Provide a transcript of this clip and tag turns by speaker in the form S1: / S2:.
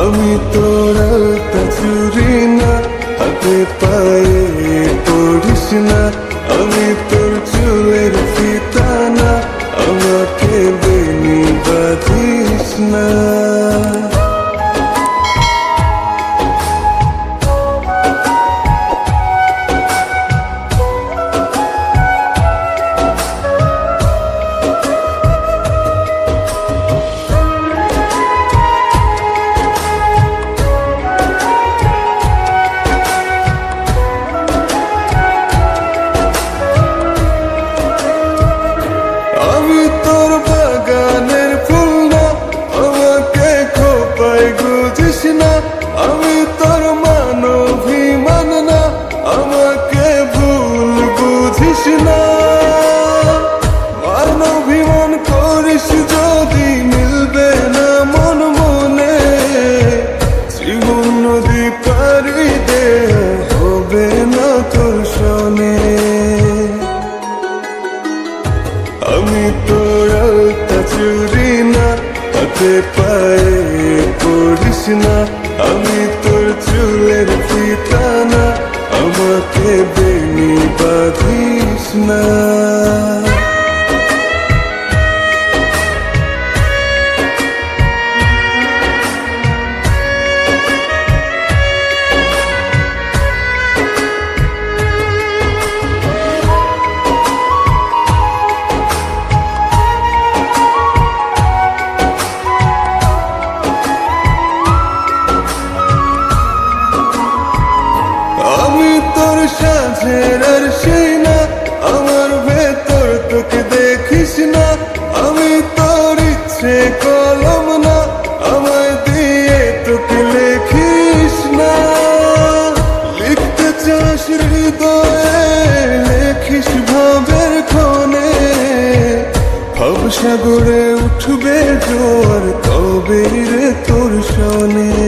S1: আমি তোর চুরি না হাতে পায়ে পড়িস না। আমি তোর চুলের আমাকে ভুল বুঝিস না। মানভিমান করিস যদি, মিলবে না মন মনে। জীবন নদী পারি দে হবে না তোর শোনে আমি তোর চুরি না, হাতে পায়ে পড়িস না। আমি তোর না আমাকে বেনি বাঁধিস আর সেই না, আমার ভেতর তোকে দেখিস না। আমি তোর ইচ্ছে কলম না, আমায় দিয়ে তোকে লেখিস না। লিখতে চাস হৃদয়ে, লেখিস ভাবের ক্ষণে ভব সাগরে উঠবে জোর তবে রে তোর শোনে